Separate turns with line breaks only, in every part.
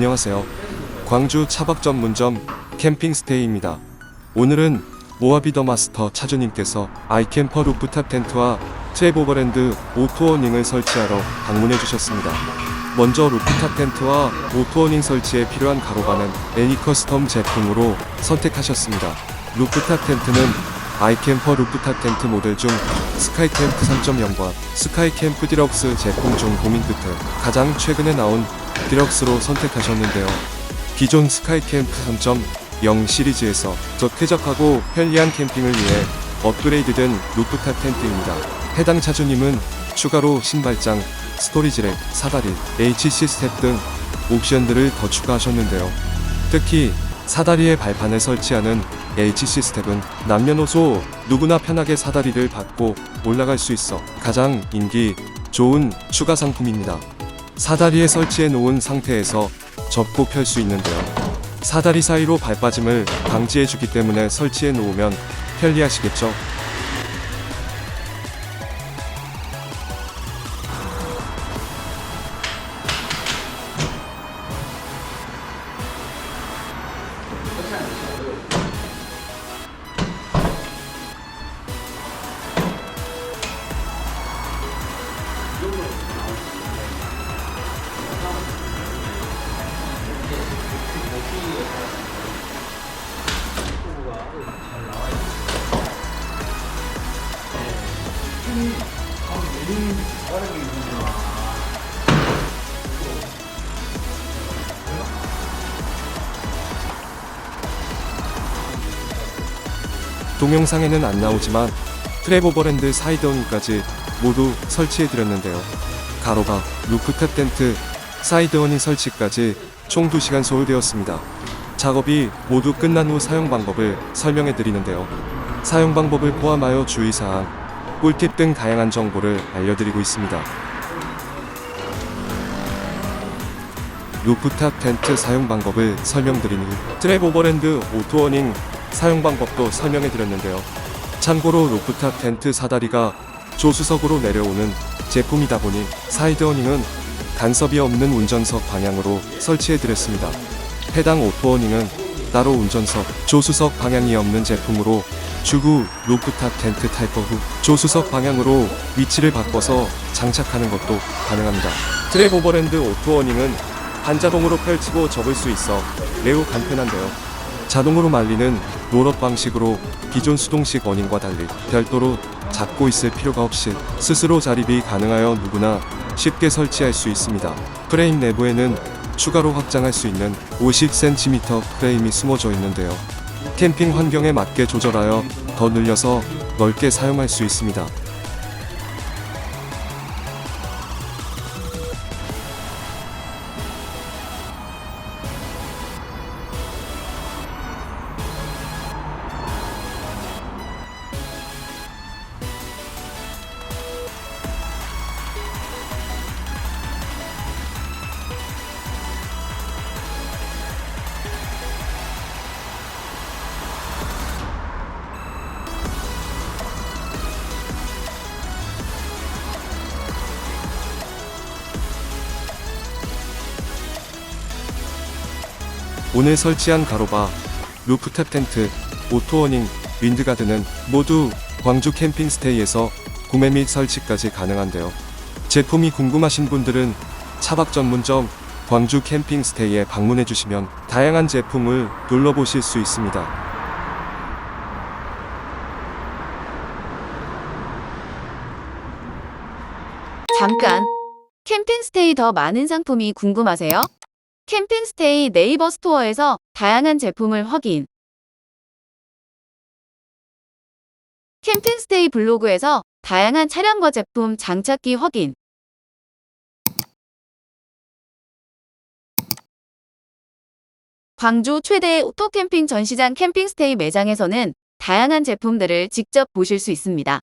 안녕하세요. 광주 차박 전문점 캠핑스테이입니다. 오늘은 모하비더 마스터 차주님께서 아이캠퍼 루프탑 텐트와 트레보버랜드 오토어닝을 설치하러 방문해 주셨습니다. 먼저 루프탑 텐트와 오토어닝 설치에 필요한 가로바는 애니커스텀 제품으로 선택하셨습니다. 루프탑 텐트는 아이캠퍼 루프탑 텐트 모델 중 스카이캠프 3.0과 스카이캠프 디럭스 제품 중 고민 끝에 가장 최근에 나온 디럭스로 선택하셨는데요. 기존 스카이캠프 3.0 시리즈에서 더 쾌적하고 편리한 캠핑을 위해 업그레이드된 루프탑 텐트입니다. 해당 차주님은 추가로 신발장, 스토리지렉, 사다리, HC 스텝 등 옵션들을 더 추가하셨는데요. 특히 사다리에 발판을 설치하는 HC 스텝은 남녀노소 누구나 편하게 사다리를 받고 올라갈 수 있어 가장 인기 좋은 추가 상품입니다. 사다리에 설치해 놓은 상태에서 접고 펼 수 있는데요. 사다리 사이로 발빠짐을 방지해 주기 때문에 설치해 놓으면 편리하시겠죠? 동영상에는 안 나오지만 트레보버랜드 사이드어닝까지 모두 설치해 드렸는데요. 가로바, 루프탑 텐트, 사이드어닝 설치까지 총 2시간 소요되었습니다. 작업이 모두 끝난 후 사용 방법을 설명해 드리는데요. 사용 방법을 포함하여 주의사항, 꿀팁 등 다양한 정보를 알려드리고 있습니다. 루프탑 텐트 사용 방법을 설명드린 후 트랩 오버랜드 오토어닝 사용 방법도 설명해 드렸는데요. 참고로 루프탑 텐트 사다리가 조수석으로 내려오는 제품이다 보니 사이드 어닝은 간섭이 없는 운전석 방향으로 설치해 드렸습니다. 해당 오토어닝은 따로 운전석, 조수석 방향이 없는 제품으로 주구 루프탑 텐트 탈거 후 조수석 방향으로 위치를 바꿔서 장착하는 것도 가능합니다. 트랩 오버랜드 오토어닝은 반자동으로 펼치고 접을 수 있어 매우 간편한데요. 자동으로 말리는 롤업 방식으로 기존 수동식 어닝과 달리 별도로 잡고 있을 필요가 없이 스스로 자립이 가능하여 누구나 쉽게 설치할 수 있습니다. 프레임 내부에는 추가로 확장할 수 있는 50cm 프레임이 숨어져 있는데요. 캠핑 환경에 맞게 조절하여 더 늘려서 넓게 사용할 수 있습니다. 오늘 설치한 가로바, 루프탑 텐트, 오토어닝, 윈드가드는 모두 광주 캠핑스테이에서 구매 및 설치까지 가능한데요. 제품이 궁금하신 분들은 차박 전문점 광주 캠핑스테이에 방문해 주시면 다양한 제품을 둘러보실 수 있습니다.
잠깐! 캠핑스테이 더 많은 상품이 궁금하세요? 캠핑스테이 네이버 스토어에서 다양한 제품을 확인. 캠핑스테이 블로그에서 다양한 차량과 제품 장착기 확인. 광주 최대 오토캠핑 전시장 캠핑스테이 매장에서는 다양한 제품들을 직접 보실 수 있습니다.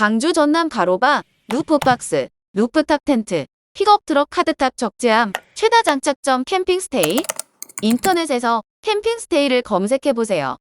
광주 전남 가로바, 루프박스, 루프탑 텐트, 픽업 트럭 카드탑 적재함, 최다 장착점 캠핑스테이. 인터넷에서 캠핑스테이를 검색해보세요.